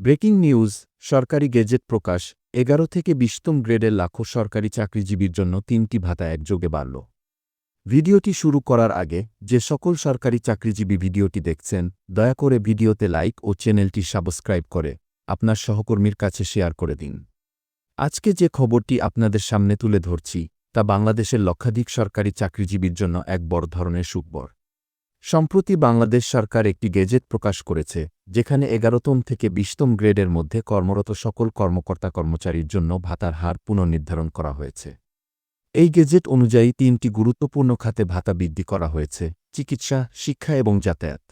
Breaking news, সরকারি gazette প্রকাশ, এগারো থেকে বিশতম গ্রেডের লাখো সরকারি চাকরিজীবীর জন্য তিনটি ভাতা একযোগে বাড়ল। ভিডিওটি শুরু করার আগে, যে সকল সরকারি চাকরিজীবী ভিডিওটি দেখছেন, দয়া করে ভিডিওতে লাইক ও চ্যানেলটি সাবস্ক্রাইব করে আপনার সহকর্মীর কাছে শেয়ার করে দিন। আজকে যে খবরটি আপনাদের সামনে তুলে ধরছি, তা বাংলাদেশের লক্ষাধিক সরকারি চাকরিজীবীর জন্য এক বড় ধরনের সুখবর। সম্প্রতি বাংলাদেশ সরকার একটি গেজেট প্রকাশ করেছে, যেখানে এগারোতম থেকে বিশতম গ্রেডের মধ্যে কর্মরত সকল কর্মকর্তা কর্মচারীর জন্য ভাতার হার পুনর্নির্ধারণ করা হয়েছে। এই গেজেট অনুযায়ী তিনটি গুরুত্বপূর্ণ খাতে ভাতা বৃদ্ধি করা হয়েছে, চিকিৎসা, শিক্ষা এবং যাতায়াত।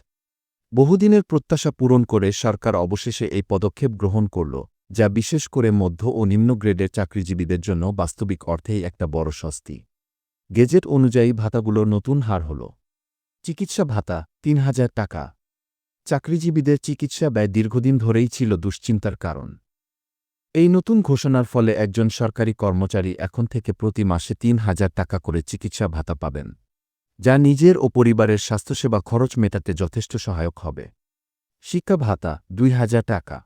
বহুদিনের প্রত্যাশা পূরণ করে সরকার অবশেষে এই পদক্ষেপ গ্রহণ করল, যা বিশেষ করে মধ্য ও নিম্ন গ্রেডের চাকরিজীবীদের জন্য বাস্তবিক অর্থেই একটা বড় স্বস্তি। গেজেট অনুযায়ী ভাতাগুলোর নতুন হার হল চিকিৎসা ভাতা তিন হাজার টাকা। চাকরিজীবীদের চিকিৎসা ব্যয় দীর্ঘদিন ধরেই ছিল দুশ্চিন্তার কারণ। এই নতুন ঘোষণার ফলে একজন সরকারি কর্মচারী এখন থেকে প্রতি মাসে তিন হাজার টাকা করে চিকিৎসা ভাতা পাবেন, যা নিজের ও পরিবারের স্বাস্থ্যসেবা খরচ মেটাতে যথেষ্ট সহায়ক হবে। শিক্ষা ভাতা দুই হাজার টাকা।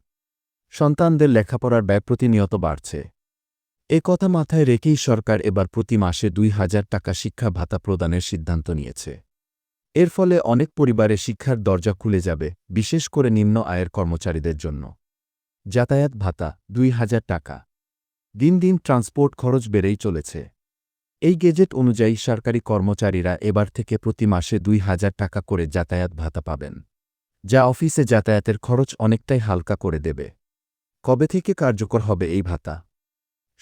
সন্তানদের লেখাপড়ার ব্যয় প্রতিনিয়ত বাড়ছে। এ কথা মাথায় রেখেই সরকার এবার প্রতি মাসে দুই হাজার টাকা শিক্ষা ভাতা প্রদানের সিদ্ধান্ত নিয়েছে। এর ফলে অনেক পরিবারে শিক্ষার দরজা খুলে যাবে, বিশেষ করে নিম্ন আয়ের কর্মচারীদের জন্য। যাতায়াত ভাতা, দুই হাজার টাকা। দিন দিন ট্রান্সপোর্ট খরচ বেড়েই চলেছে। এই গেজেট অনুযায়ী সরকারি কর্মচারীরা এবার থেকে প্রতি মাসে দুই হাজার টাকা করে যাতায়াত ভাতা পাবেন, যা অফিসে যাতায়াতের খরচ অনেকটাই হালকা করে দেবে। কবে থেকে কার্যকর হবে এই ভাতা?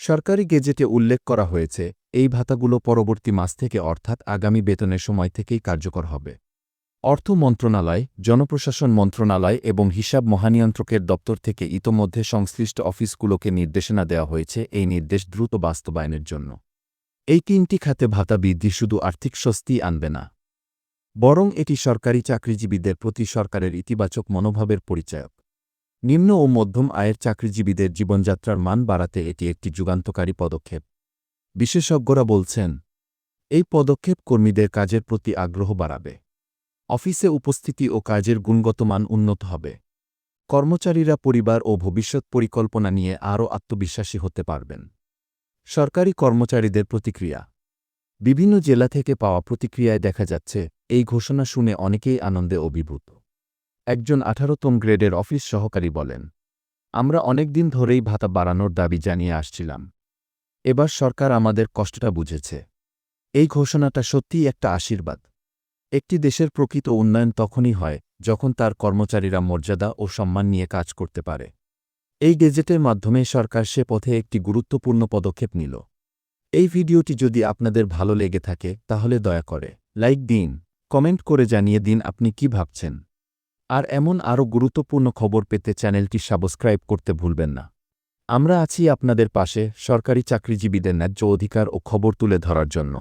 সরকারি গেজেটে উল্লেখ করা হয়েছে এই ভাতাগুলো পরবর্তী মাস থেকে অর্থাৎ আগামী বেতনের সময় থেকেই কার্যকর হবে। অর্থ মন্ত্রণালয়, জনপ্রশাসন মন্ত্রণালয় এবং হিসাব মহানিয়ন্ত্রকের দপ্তর থেকে ইতোমধ্যে সংশ্লিষ্ট অফিসগুলোকে নির্দেশনা দেওয়া হয়েছে এই নির্দেশ দ্রুত বাস্তবায়নের জন্য। এই তিনটি খাতে ভাতা বৃদ্ধি শুধু আর্থিক স্বস্তি আনবে না, বরং এটি সরকারি চাকরিজীবীদের প্রতি সরকারের ইতিবাচক মনোভাবের পরিচায়ক। নিম্ন ও মধ্যম আয়ের চাকরিজীবীদের জীবনযাত্রার মান বাড়াতে এটি একটি যুগান্তকারী পদক্ষেপ। বিশেষজ্ঞরা বলছেন, এই পদক্ষেপ কর্মীদের কাজের প্রতি আগ্রহ বাড়াবে। অফিসে উপস্থিতি ও কাজের গুণগত মান উন্নত হবে। কর্মচারীরা পরিবার ও ভবিষ্যৎ পরিকল্পনা নিয়ে আরও আত্মবিশ্বাসী হতে পারবেন। সরকারি কর্মচারীদের প্রতিক্রিয়া। বিভিন্ন জেলা থেকে পাওয়া প্রতিক্রিয়ায় দেখা যাচ্ছে, এই ঘোষণা শুনে অনেকেই আনন্দে অভিভূত। একজন আঠারোতম গ্রেডের অফিস সহকারী বলেন, আমরা অনেকদিন ধরেই ভাতা বাড়ানোর দাবি জানিয়ে আসছিলাম। এবার সরকার আমাদের কষ্টটা বুঝেছে। এই ঘোষণাটা সত্যিই একটা আশীর্বাদ। একটি দেশের প্রকৃত উন্নয়ন তখনই হয়, যখন তার কর্মচারীরা মর্যাদা ও সম্মান নিয়ে কাজ করতে পারে। এই গেজেটের মাধ্যমে সরকার সে পথে একটি গুরুত্বপূর্ণ পদক্ষেপ নিল। এই ভিডিওটি যদি আপনাদের ভালো লেগে থাকে, তাহলে দয়া করে লাইক দিন, কমেন্ট করে জানিয়ে দিন আপনি কি ভাবছেন। আর এমন আরও গুরুত্বপূর্ণ খবর পেতে চ্যানেলটি সাবস্ক্রাইব করতে ভুলবেন না। আমরা আছি আপনাদের পাশে সরকারি চাকরিজীবীদের ন্যায্য অধিকার ও খবর তুলে ধরার জন্য।